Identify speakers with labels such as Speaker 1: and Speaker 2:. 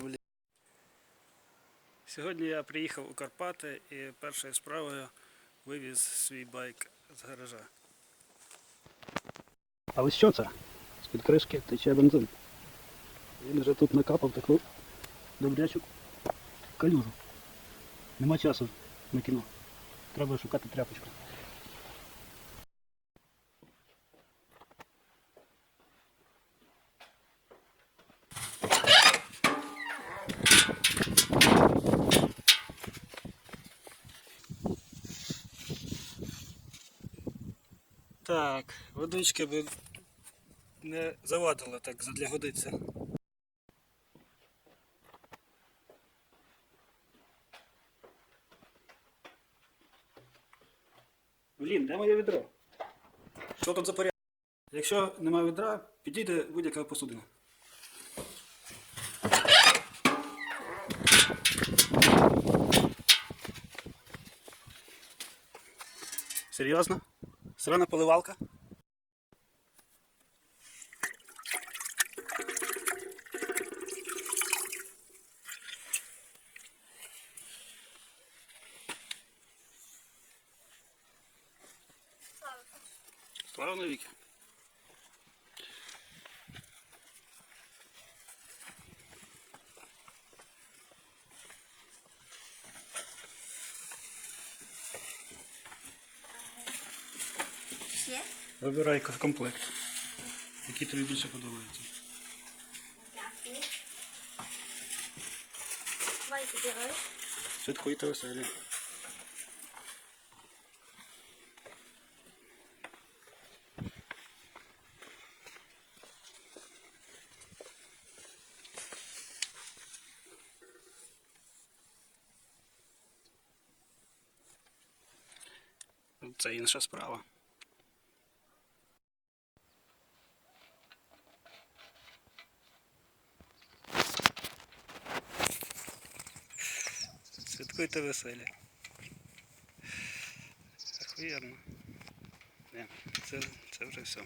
Speaker 1: Блін. Сьогодні я приїхав у Карпати і першою справою вивіз свій байк з гаража.
Speaker 2: Але що це? З-під кришки тече бензин. Він вже тут накапав таку добрячу калюжу. Нема часу на кіно. Треба шукати тряпочку.
Speaker 1: Так, водички би не завадило так задля годиться. Блін, де моє відро? Що тут за порядок? Якщо немає відра, підійде будь-яка посудина. Серйозно? Срана поливалка? Слава навіки.
Speaker 3: Ще?
Speaker 1: Вибирай комплект. Який тобі більше. Швидко та веселі. Це інша справа. Святкуйте веселі. Охуєнно. Не, це, це вже все.